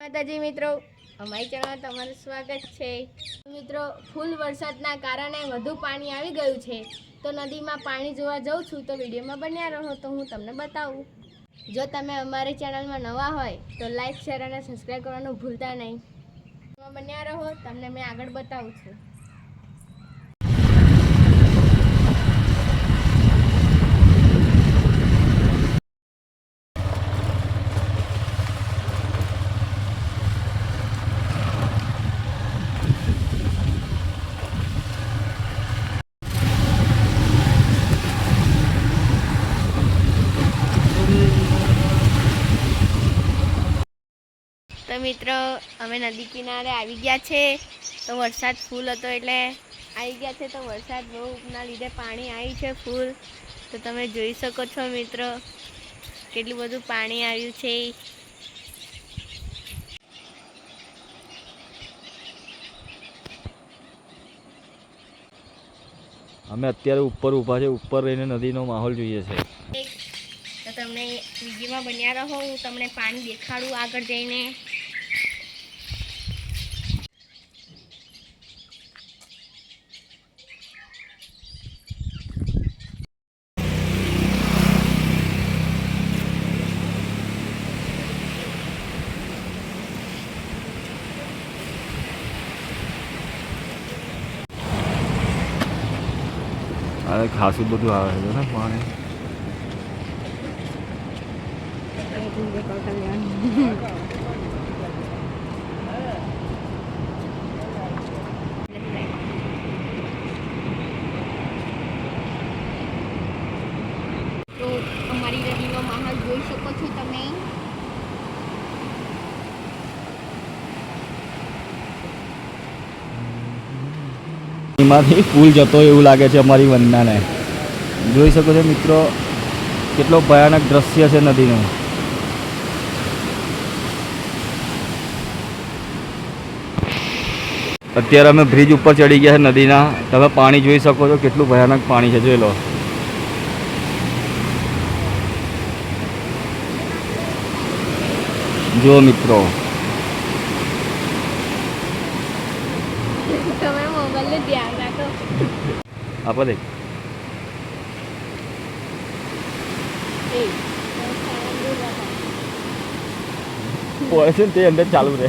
માતાજી મિત્રો, અમારી ચેનલમાં તમારું સ્વાગત છે. મિત્રો, ફૂલ વરસાદના કારણે વધુ પાણી આવી ગયું છે. તો નદીમાં પાણી જોવા જાઉં છું, તો વિડીયોમાં બન્યા રહો, તો હું તમને બતાવું. જો તમે અમારી ચેનલમાં નવા હોય, તો લાઈક શેર અને સબસ્ક્રાઈબ કરવાનું ભૂલતા નહીં. બન્યા રહો, તમને મેં આગળ બતાવું છું. મિત્રો અમે નદી કિનારે આવી ગયા છે. તો વરસાદ ફૂલ હતો એટલે આવી ગયા છે. તો વરસાદ બહુના લીધે પાણી આવી છે ફૂલ તો તમે જોઈ શકો છો મિત્રો કેટલું બધું પાણી આવ્યું છે. અમે અત્યારે ઉપર ઊભા છે ઉપર રહીને નદીનો માહોલ જોઈએ છે. તો તમને વિડીયોમાં બન્યા રહો હું તમને પાણી દેખાડું આગળ જઈને. આ ખાસું બધું આવે છે ને પાણી. અમારી નદીનો માહોલ જોઈ શકો છો તમે. એમાંથી પુલ જતો એવું લાગે છે અમારી વંદનાને. જોઈ શકો છો મિત્રો, કેટલો ભયાનક દ્રશ્ય છે નદીનું. અત્યારે અમે બ્રિજ ઉપર ચડી ગયા છે નદીના. તમે પાણી જોઈ શકો છો કેટલું ભયાનક પાણી છે, જોઈ લો. જો મિત્રો આપો દે છે તે અંદર ચાલુ રહે.